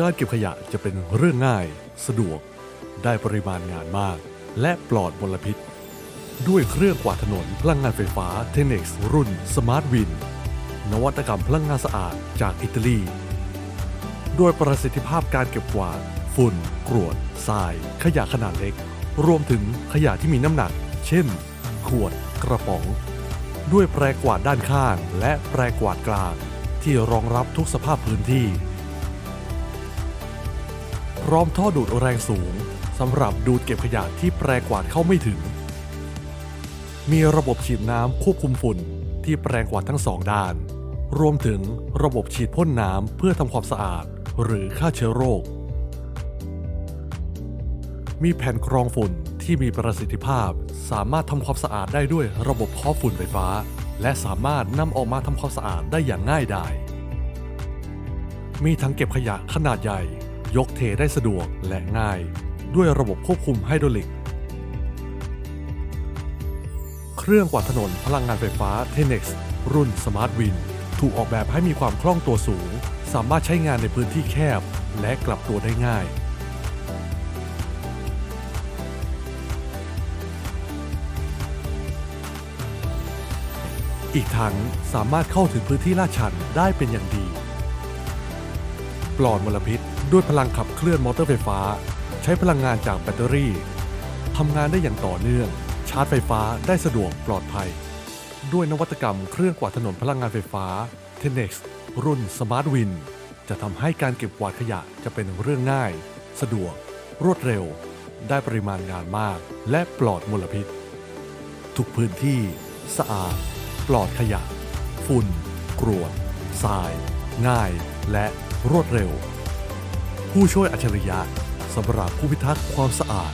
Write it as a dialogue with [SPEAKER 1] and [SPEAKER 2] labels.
[SPEAKER 1] การเก็บขยะจะเป็นเรื่องง่าย สะดวก ได้ปริมาณงานมาก และปลอดมลพิษ ด้วยเครื่องกวาดถนนพลังงานไฟฟ้า t e n e x รุ่น Smart Win นวัตกรรมพลังงานสะอาดจากอิตาลี ด้วยประสิทธิภาพการเก็บกวาด ฝุ่น กรวด ทราย ขยะขนาดเล็ก รวมถึงขยะที่มีน้ำหนัก เช่น ขวด กระป๋อง ด้วยแปรกวาดด้านข้าง และแปรกวาดกลาง ที่รองรับทุกสภาพพื้นที่ พร้อมท่อดูดแรงสูงสำหรับดูดเก็บขยะที่แปรกวาดเข้าไม่ถึง มีระบบฉีดน้ำควบคุมฝุ่นที่แปลงกวาดทั้งสองด้าน รวมถึงระบบฉีดพ่นน้ำเพื่อทำความสะอาด หรือฆ่าเชื้อโรค มีแผ่นกรองฝุ่นที่มีประสิทธิภาพ สามารถทำความสะอาดได้ด้วยระบบเคาะฝุ่นไฟฟ้า และสามารถนำออกมาทำความสะอาดได้อย่างง่ายดายมีถังเก็บขยะขนาดใหญ่ ยกเทได้สะดวกและง่าย ด้วยระบบควบคุมไฮดรอลิก เครื่องกวาดถนนพลังงานไฟฟ้า t e n e x รุ่น Smart Win ถูกออกแบบให้มีความคล่องตัวสูง สามารถใช้งานในพื้นที่แคบและกลับตัวได้ง่ายอีกทั้งสามารถเข้าถึงพื้นที่ลาดชันได้เป็นอย่างดี ปลอดมลพิษ ด้วยพลังขับเคลื่อนมอเตอร์ไฟฟ้า ใช้พลังงานจากแบตเตอรี่ทำงานได้อย่างต่อเนื่อง ชาร์จไฟฟ้าได้สะดวกปลอดภัย ด้วยนวัตกรรมเครื่องกวาดถนนพลังงานไฟฟ้า t e n e x รุ่น Smart Win จะทำให้การเก็บกวาดขยะจะเป็นเรื่องง่าย สะดวก รวดเร็ว ได้ปริมาณงานมาก และปลอดมลพิษ ทุกพื้นที่ สะอาด ปลอดขยะ ฝุ่นกรวดทราย ง่าย และ รวดเร็ว ผู้ช่วยอัจฉริยะสำหรับผู้พิทักษ์ความสะอาด